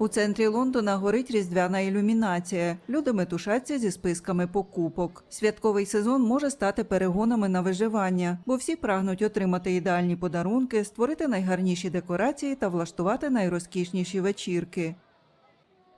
У центрі Лондона горить різдвяна ілюмінація. Люди метушаться зі списками покупок. Святковий сезон може стати перегонами на виживання, бо всі прагнуть отримати ідеальні подарунки, створити найгарніші декорації та влаштувати найрозкішніші вечірки.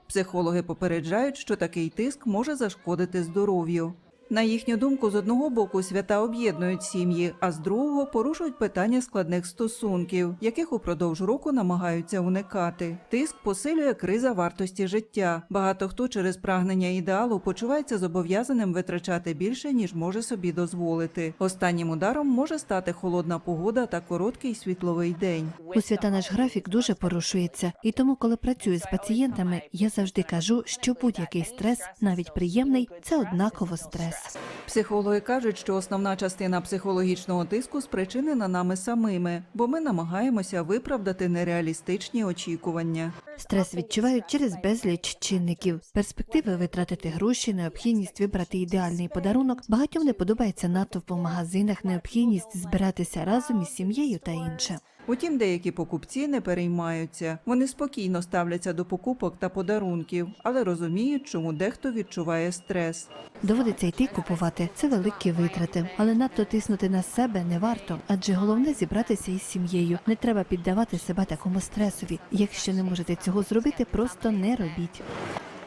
Психологи попереджають, що такий тиск може зашкодити здоров'ю. На їхню думку, з одного боку свята об'єднують сім'ї, а з другого порушують питання складних стосунків, яких упродовж року намагаються уникати. Тиск посилює криза вартості життя. Багато хто через прагнення ідеалу почувається зобов'язаним витрачати більше, ніж може собі дозволити. Останнім ударом може стати холодна погода та короткий світловий день. У свята наш графік дуже порушується, і тому, коли працюю з пацієнтами, я завжди кажу, що будь-який стрес, навіть приємний, це однаково стрес. Психологи кажуть, що основна частина психологічного тиску спричинена нами самими, бо ми намагаємося виправдати нереалістичні очікування. Стрес відчувають через безліч чинників, перспективи витратити гроші, необхідність вибрати ідеальний подарунок. Багатьом не подобається натовп у магазинах, необхідність збиратися разом із сім'єю та інше. Утім, деякі покупці не переймаються. Вони спокійно ставляться до покупок та подарунків, але розуміють, чому дехто відчуває стрес. Доводиться йти купувати це великі витрати, але надто тиснути на себе не варто, адже головне зібратися із сім'єю. Не треба піддавати себе такому стресові. Якщо не можете цього зробити, просто не робіть.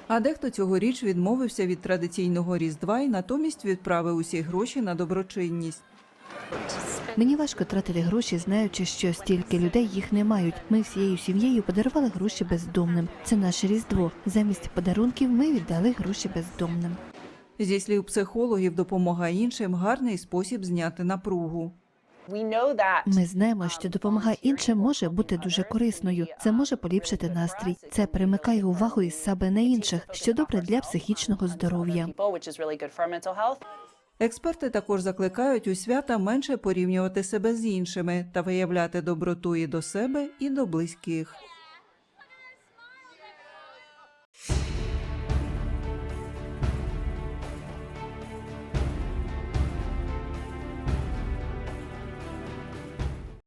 А дехто цьогоріч відмовився від традиційного різдва і натомість відправив усі гроші на доброчинність. Мені важко тратити гроші, знаючи, що стільки людей їх не мають. Ми всією сім'єю подарували гроші бездомним. Це наше різдво. Замість подарунків ми віддали гроші бездомним. Зі слів психологів, допомога іншим гарний спосіб зняти напругу. Ми знаємо, що допомога іншим може бути дуже корисною. Це може поліпшити настрій. Це примикає увагу із себе на інших, що добре для психічного здоров'я. Експерти також закликають у свята менше порівнювати себе з іншими та виявляти доброту і до себе, і до близьких.